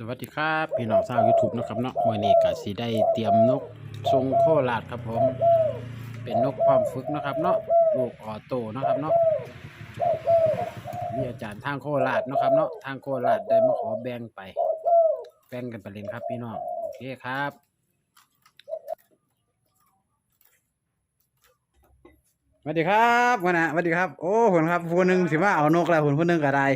สวัสดีครับพี่น้องชาว YouTube นะครับเนาะมื่อนี้ก็สิได้เตรียมนกทรงโคราชครับผม เป็นนกความฝึกนะครับเนาะลูกออโต้นะครับเนาะมีอาจารย์ทางโคราชเนะครับเนาะทางโคราชได้มาขอแบ่งไป แบ่งกันไปเล่นครับพี่น้องโอเคครับสวัสดีครับวันน่ะสวัสดีครับ โอ้หุ่นครับผู้หนึ่งสิว่าเอานกแล้วหุ่นผู้หนึ่งก็ได้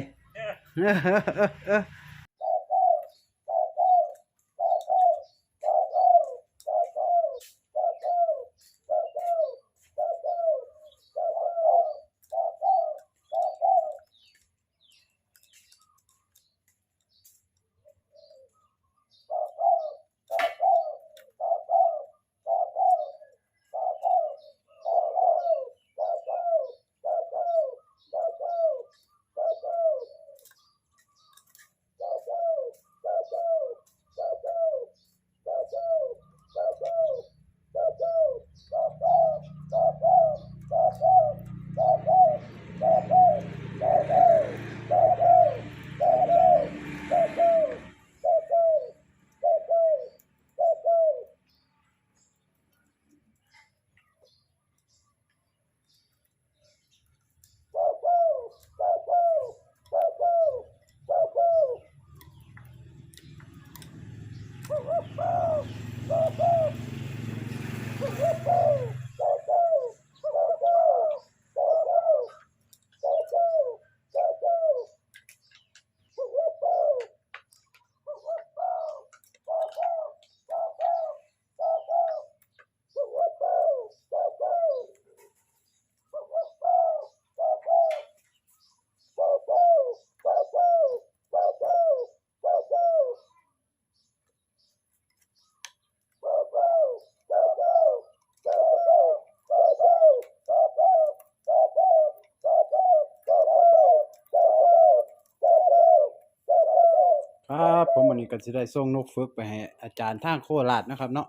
ผมวันนี้ก็จะได้ส่งนกฝึกไปให้อาจารย์ทางโคราชนะครับเนาะ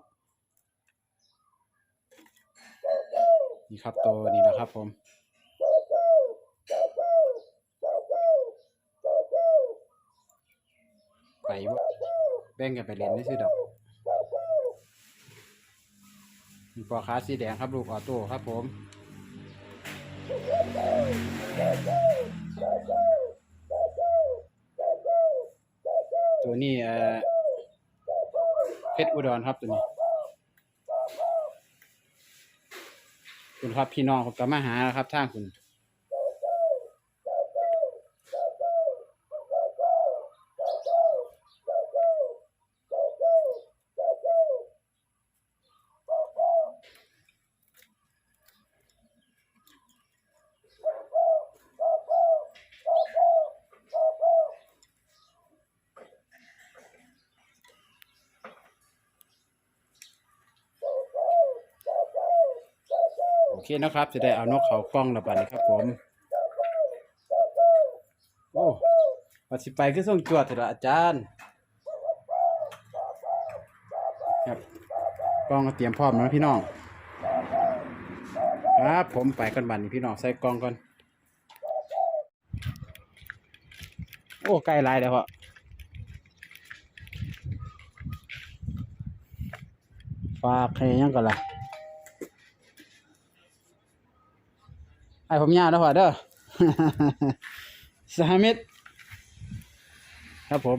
นี่ครับตัวนี้นะครับผมไปวะแบ่งกันไปเล่นได้สิดอกมีปอค้าสีแดงครับลูกออโต้ครับผม นี้เอ่อเพชรอุดรครับตัวนี้คุณครับพี่น้องผมก็มาหาแล้วครับท่านคุณ เคนะครับ จะได้เอานกเขากล้องระบาดนี้ครับผม โอ้ปัสิไปคือส่งจวดเถอะอาจารย์ครับกล้องก็เตรียมพร้อมนะพี่น้องครับผมไปกันบันพี่น้องใส่กล้องก่อนโอ้ใกล้ลายแล้วพ่อฝากให้ยังก่อนล่ะ ไอ้ผมยาวแล้วพอเด้อ สหมิตรครับผม